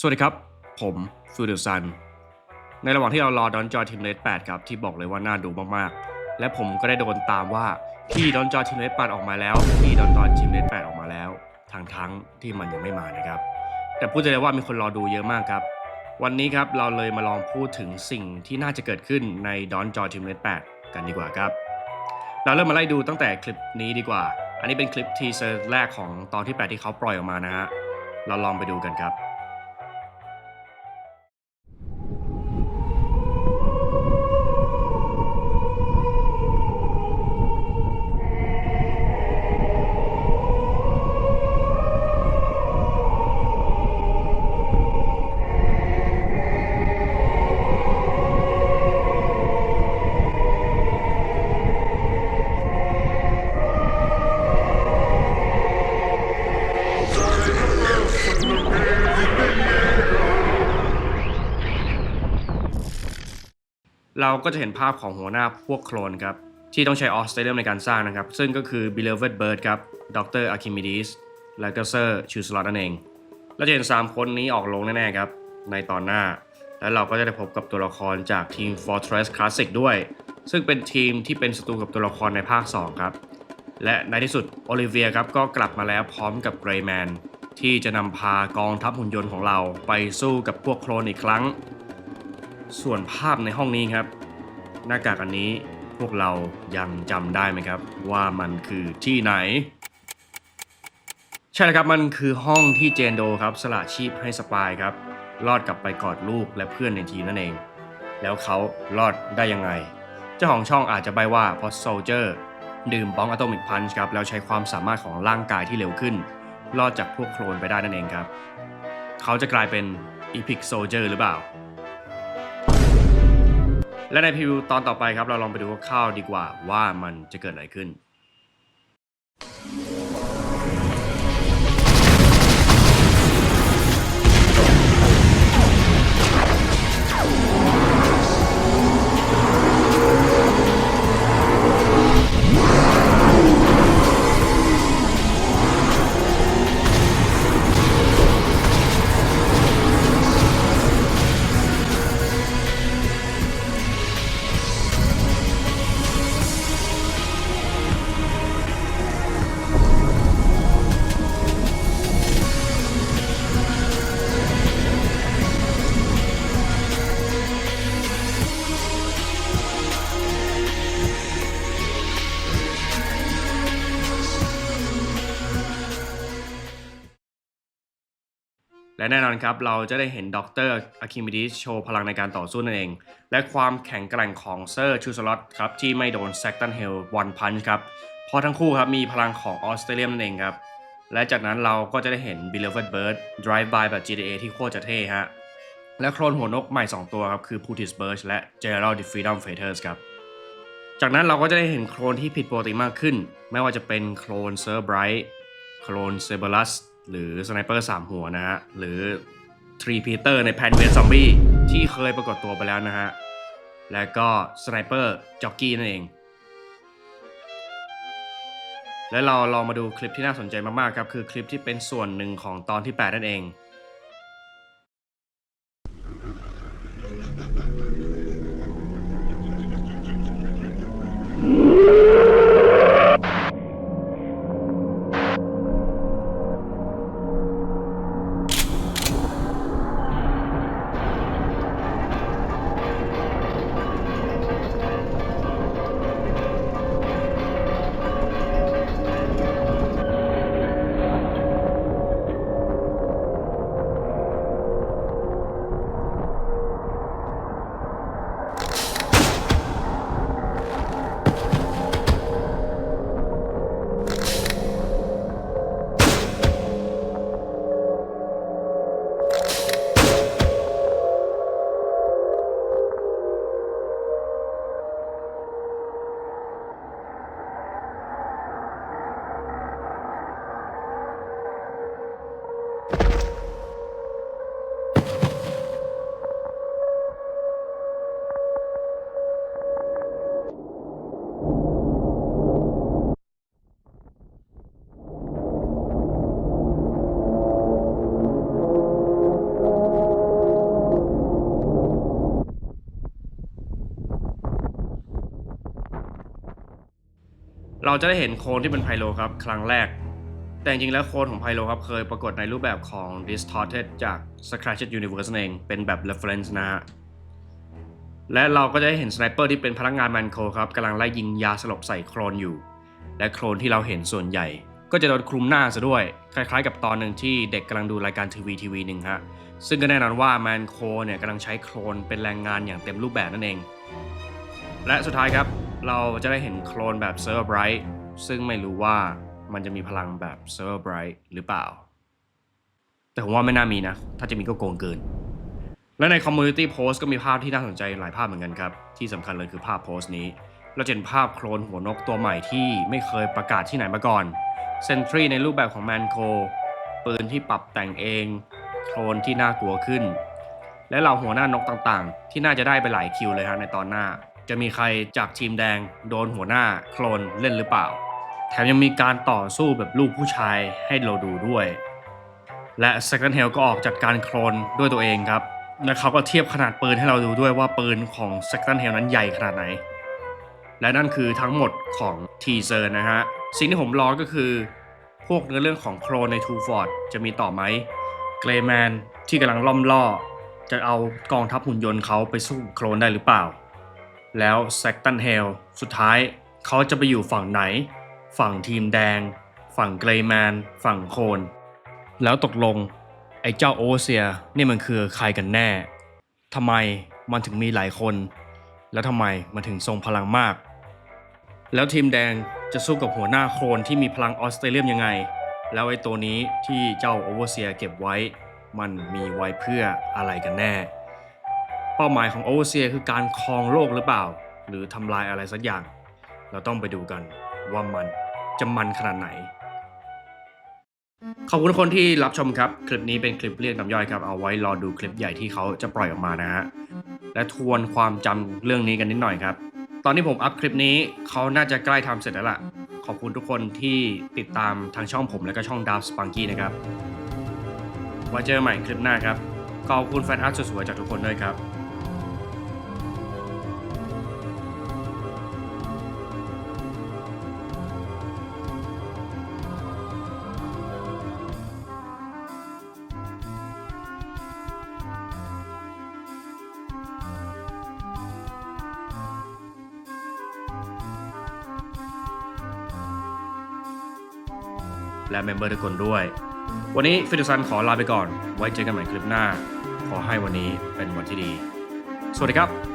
สวัสดีครับ ผมฟิวเดอร์ซัน ในระหว่างที่เรารอดอนจอทีมเลส8ครับที่บอกเลยว่าน่าดูมากๆ และผมก็ได้โดนตามว่าพี่ดอนจอทีมเลส8ออกมาแล้วพี่ดอนจอทีมเลส8ออกมาแล้วทั้งทั้งที่มันยังไม่มานะครับ แต่พูดได้เลยว่ามีคนรอดูเยอะมากครับ วันนี้ครับเราเลยมาลองพูดถึงสิ่งที่น่าจะเกิดขึ้นในดอนจอทีมเลส8กันดีกว่าครับ เราเริ่มมาไล่ดูตั้งแต่คลิปนี้ดีกว่า อันนี้เป็นคลิปทีเซอร์แรกของตอนที่ 8 ที่เขาปล่อยออกมานะฮะเราลองไปดูกันครับ เราก็จะเห็นภาพของหัวหน้าพวกโคลนครับที่ต้องใช้ออสเตรเลียมในการสร้างนะครับ ซึ่งก็คือ Beloved Bird ครับดรอาร์คิมิดีสและก็เซอร์ชูสลอตนั่นเอง เราจะเห็น 3 คนนี้ออกลงแน่ๆครับ ในตอนหน้า และเราก็จะได้พบกับตัวละครจากทีม Fortress Classic ด้วย ซึ่งเป็นทีมที่เป็นศัตรูกับตัวละครในภาค 2 ครับ และในที่สุดโอลิเวียครับก็กลับมาแล้วพร้อมกับเกรย์แมนที่จะนำพากองทัพหุ่นยนต์ของเราไปสู้กับพวกโคลนอีกครั้ง ส่วนภาพในห้องนี้ครับ หน้ากากอันนี้พวกเรายังจำได้ไหมครับ ว่ามันคือที่ไหน ใช่แล้วครับมันคือห้องที่เจนโดครับ สละชีพให้สปายครับ รอดกลับไปกอดลูกและเพื่อนในทีมนั่นเอง แล้วเขารอดได้ยังไง เจ้าของช่องอาจจะใบว่าเพราะโซเจอร์ดื่มบ้องอะโตมิกพันช์ครับแล้วใช้ความสามารถของร่างกายที่เร็วขึ้น รอดจากพวกโคลนไปได้นั่นเองครับ เขาจะกลายเป็นอีพิกโซเจอร์หรือเปล่า และในพรีวิวตอนต่อไปครับ เราลองไปดูคร่าวๆดีกว่าว่ามันจะเกิดอะไรขึ้น และแน่นอนครับ เราจะได้เห็นดรอะคิมิดิสโชว์พลังในการต่อสู้นั่นเอง และความแข็งแกร่งของเซอร์ชูสลอตครับที่ไม่โดนแซกตันเฮลวันพันช์ครับเพราะทั้งคู่ครับมีพลังของออสเตรเลียนั่นเองครับ และจากนั้นเราก็จะได้เห็น Beloved Bird Drive by แบบ GTA ที่โคตรจะเท่ฮะและโคลนหัวนกใหม่ 2 ตัวครับ คือ Putis Birch และ Gerald the Freedom Fighters ครับ จากนั้นเราก็จะได้เห็นโคลนที่ผิดปกติมากขึ้น ไม่ว่าจะเป็นโคลนเซอร์ไบรท์โคลนเซเบลัส หรือสไนเปอร์สามหัวนะฮะ หรือทรีพีเตอร์ในแพนเวสซอมบี้ที่เคยปรากฏตัวไปแล้วนะฮะ และก็สไนเปอร์จ็อกกี้นั่นเอง และเราลองมาดูคลิปที่น่าสนใจมากๆครับ คือคลิปที่เป็นส่วนหนึ่งของตอนที่ 8 นั่นเอง เราจะได้เห็นโคลนที่เป็นไพโลครับครั้งแรก แต่จริงๆแล้วโคลนของไพโลครับเคยปรากฏในรูปแบบของ Distorted จาก Scratched Universe เอง เป็นแบบ reference นะฮะ และเราก็จะได้เห็นสไนเปอร์ที่เป็นพนักงานแมนโคครับกำลังไล่ยิงยาสลบใส่โคลนอยู่ และโคลนที่เราเห็นส่วนใหญ่ ก็จะโดนคลุมหน้าซะด้วย คล้ายๆ กับตอนหนึ่งที่เด็กกำลังดูรายการทีวีทีวีหนึ่งฮะ ซึ่งก็แน่นอนว่าแมนโคเนี่ยกำลังใช้โคลนเป็นแรงงานอย่างเต็มรูปแบบนั่นเอง และสุดท้ายครับ เราจะได้เห็นโคลนแบบเซอร์ไบรท์ซึ่งไม่รู้ว่ามันจะมีพลังแบบเซอร์ไบรท์หรือเปล่า แต่ผมว่าไม่น่ามีนะ ถ้าจะมีก็โกงเกิน และใน Community Post ก็มีภาพที่น่าสนใจหลายภาพเหมือนกันครับ ที่สำคัญเลยคือภาพโพสต์นี้ เราจะเห็นภาพโคลนหัวนกตัวใหม่ที่ไม่เคยประกาศที่ไหนมาก่อนเซนทรีในรูปแบบของแมนโคปืนที่ปรับแต่งเองโคลนที่น่ากลัวขึ้น และเราหัวหน้านกต่างๆ ที่น่าจะได้ไปหลายคิวเลยฮะในตอนหน้า จะมีใครจากทีมแดงโดนหัวหน้าโคลนเล่นหรือเปล่า แถมยังมีการต่อสู้แบบลูกผู้ชายให้เราดูด้วย และ Second Hell ก็ออกจัดการโคลนด้วยตัวเองครับ และเขาก็เทียบขนาดปืนให้เราดูด้วยว่าปืนของ Second Hell นั้นใหญ่ขนาดไหน และนั่นคือทั้งหมดของทีเซอร์นะฮะ สิ่งที่ผมรอก็คือ พวกเนื้อเรื่องของโคลนในทูฟอร์ดจะมีต่อไหมเกรแมนที่กำลังล่อมล่อจะเอากองทัพหุ่นยนต์เขาไปสู้โคลนได้หรือเปล่า แล้วแซกตันเฮลสุดท้ายเขาจะไปอยู่ฝั่งไหน ฝั่งทีมแดง ฝั่งเกรแมน ฝั่งโคน แล้วตกลง ไอ้เจ้าโอเซียนี่มันคือใครกันแน่ทำไมมันถึงมีหลายคน แล้วทำไมมันถึงทรงพลังมาก แล้วทีมแดงจะสู้กับหัวหน้าโคลนที่มีพลังออสเตรเลียยังไง แล้วไอ้ตัวนี้ที่เจ้าโอเวอร์เซียเก็บไว้ มันมีไว้เพื่ออะไรกันแน่ เป้าหมายของโอเวอร์เซียคือการครองโลกหรือเปล่า หรือทำลายอะไรสักอย่าง เราต้องไปดูกันว่ามันจะมันขนาดไหน ขอบคุณทุกคนที่รับชมครับ คลิปนี้เป็นคลิปเรียกน้ำย่อยครับ เอาไว้รอดูคลิปใหญ่ที่เขาจะปล่อยออกมานะฮะ และทวนความจำเรื่องนี้กันนิดหน่อยครับ ตอนที่ผมอัพคลิปนี้เขาน่าจะใกล้ทำเสร็จแล้วล่ะ ขอบคุณทุกคนที่ติดตามทางช่องผมและก็ช่องดาวสปังกี้นะครับไว้เจอใหม่คลิปหน้าครับขอบคุณแฟนอาร์ตสวยๆจากทุกคนด้วยครับ และเมมเบอร์ทุกคนด้วย วันนี้ฟิตซันขอลาไปก่อน ไว้เจอกันใหม่คลิปหน้า ขอให้วันนี้เป็นวันที่ดี สวัสดีครับ